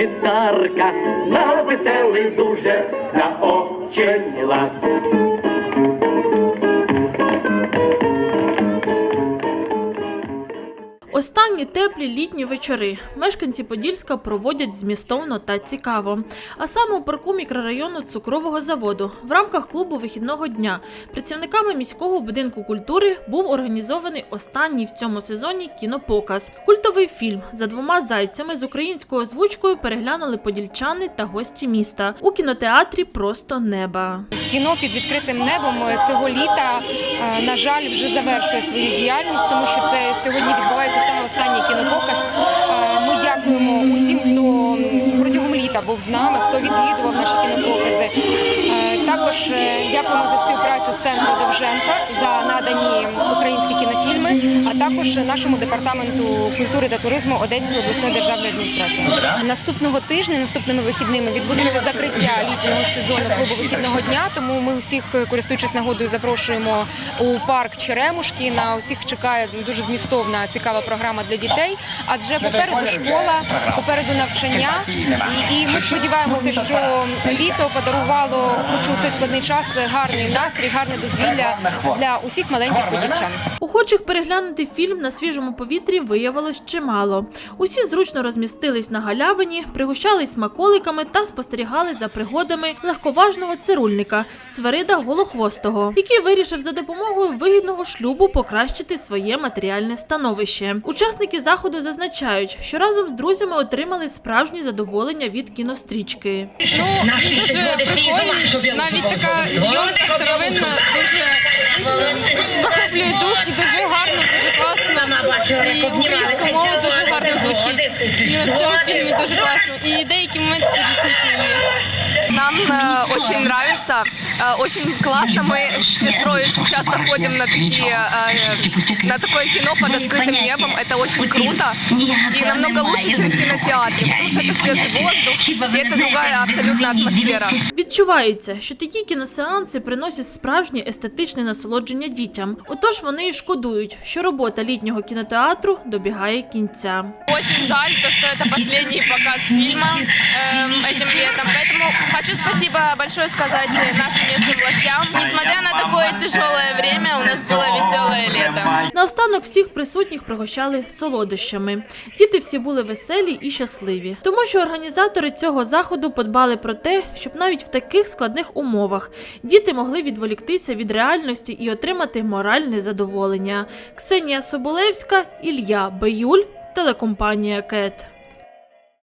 гітарка, на веселий дуже, на Останні теплі літні вечори мешканці Подільська проводять змістовно та цікаво. А саме у парку мікрорайону цукрового заводу в рамках клубу вихідного дня працівниками міського будинку культури був організований останній в цьому сезоні кінопоказ. Культовий фільм за двома зайцями з українською озвучкою переглянули подільчани та гості міста у кінотеатрі Просто неба. Кіно під відкритим небом цього літа, е, на жаль, вже завершує свою діяльність, тому що це сьогодні відбувається саме останній кінопоказ. Ми дякуємо усім, хто протягом літа був з нами, хто відвідував наші кінопокази. Також е, дякуємо за співпрацю центру Довженка за надані українські кінофільми, а також нашому департаменту культури та туризму Одеської обласної державної адміністрації. Наступного тижня, наступними вихідними, відбудеться закриття літнього сезону клубу вихідного дня. Тому ми усіх, користуючись нагодою, запрошуємо у парк Черемушки. На усіх чекає дуже змістовна цікава програма для дітей. Адже попереду школа, попереду навчання, і, і ми сподіваємося, що літо подарувало, хоч у цей складний час, гарний настрій, гарне дозвілля для усіх маленьких подільчан. Охочих переглянути фільм на свіжому повітрі виявилось чимало. Усі зручно розмістились на галявині, пригощались смаколиками та спостерігали за пригодами легковажного цирульника Сверида Голохвостого, який вирішив за допомогою вигідного шлюбу покращити своє матеріальне становище. Учасники заходу зазначають, що разом з друзями отримали справжнє задоволення від кінострічки. Ну, він дуже прикольний. Навіть така зйомка старовинна дуже ем, захоплює дух і дуже гарно, дуже класно. І гарно звучить. Іменно в цьому фільмі дуже класно. І деякі моменти дуже смішні є. Нам э, очень нравится, э, очень классно. Мы с сестрой очень часто ходим на такие, э, на такое кино под открытым небом. Это очень круто и намного лучше, чем в кинотеатре, потому что это свежий воздух и это другая абсолютно атмосфера. Відчувається, що такі кіносеанси приносять справжнє естетичне насолодження дітям. Отож вони і шкодують, що робота літнього кінотеатру добігає кінця. Очень жаль, то, что это последний показ фильма эм, этим летом. Поэтому хочу спасибо большое сказать нашим местным властям. Несмотря на такое тяжелое время, у нас было веселое лето. Наостанок всіх присутніх пригощали солодощами. Діти всі були веселі і щасливі, тому що організатори цього заходу подбали про те, щоб навіть в таких складних умовах діти могли відволіктися від реальності і отримати моральне задоволення. Ксенія Соболевська, Ілля Беюль, телекомпанія Кет.